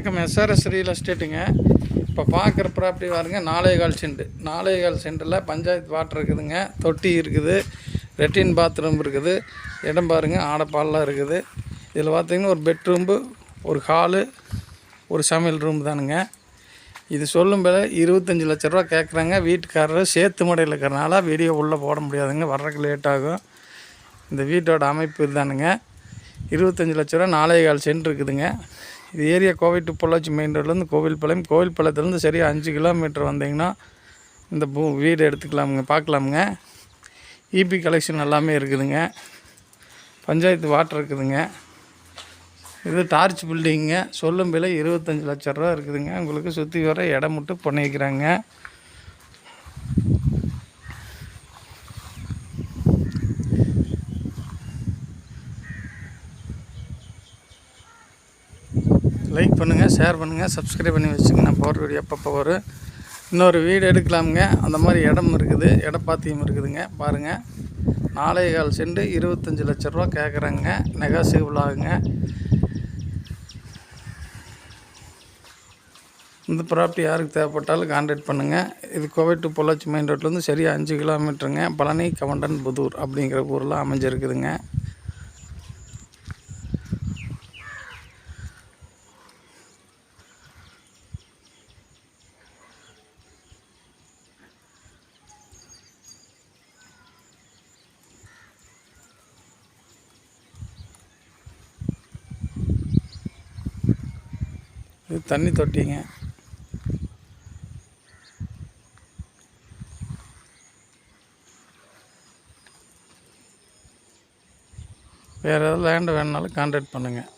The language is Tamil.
வணக்கம். எஸ்ஆர்எஸ் ரியல் எஸ்டேட்டுங்க இப்போ பார்க்குற ப்ராப்பர்ட்டி பாருங்க நாலே கால் சென்ட் நாலே கால் சென்ட்டில் பஞ்சாயத்து வாட்டர் இருக்குதுங்க. தொட்டி இருக்குது. லெட்டின் பாத்ரூம் இருக்குது. இடம் பாருங்க ஆடப்பால்லாம் இருக்குது. இதில் பார்த்தீங்கன்னா ஒரு பெட்ரூம்பு ஒரு ஹாலு ஒரு சமையல் ரூம் தானுங்க. இது சொல்லும் போல இருபத்தஞ்சி லட்ச ரூபா கேட்குறாங்க வீட்டுக்காரர் சேர்த்து முறையில் இருக்கிறனால வீடியோ உள்ளே போட முடியாதுங்க. வர்றதுக்கு லேட் ஆகும். இந்த வீட்டோட அமைப்பு இதுதானுங்க. இருபத்தஞ்சி லட்ச ரூபா நாலே கால் சென்ட் இருக்குதுங்க. இது area Kovai to Pollachi main ரோட்லேருந்து கோவில்பாளையம். கோவில்பாளையத்துலேருந்து சரியாக அஞ்சு கிலோமீட்டர் வந்தீங்கன்னா இந்த பூ வீடு எடுத்துக்கலாமுங்க பார்க்கலாமுங்க. இபி கலெக்ஷன் எல்லாமே இருக்குதுங்க. பஞ்சாயத்து வாட்டர் இருக்குதுங்க. இது டார்ச் பில்டிங்க சொல்லும் விலை இருபத்தஞ்சி லட்ச ரூபா இருக்குதுங்க. உங்களுக்கு சுற்றி வர இடம் மட்டும் பண்ணி வைக்கிறாங்க லைக் பண்ணுங்கள் ஷேர் பண்ணுங்கள் சப்ஸ்கிரைப் பண்ணி வச்சுங்க. நான் போகிற வீடியோ அப்பப்போ வரும். இன்னொரு வீடு எடுக்கலாமுங்க. அந்த மாதிரி இடம் இருக்குது இடப்பாத்தியம் இருக்குதுங்க. பாருங்கள் நாலே கால் செண்டு இருபத்தஞ்சி லட்ச ரூபா கேட்குறாங்க நெகாசிபிள் ஆகுங்க. இந்த ப்ராப்பர்ட்டி யாருக்கு தேவைப்பட்டாலும் கான்டாக்ட் பண்ணுங்கள் இது கோவை டு பொள்ளாச்சி மெயின் ரோட்லேருந்து சரியாக அஞ்சு கிலோமீட்டருங்க பழனி கவண்டன் புதூர் அப்படிங்கிற ஊரில் அமைஞ்சிருக்குதுங்க. இது தண்ணி தொட்டிங்க. வேறு ஏதாவது லேண்டு வேணுனாலும் கான்டாக்ட் பண்ணுங்கள்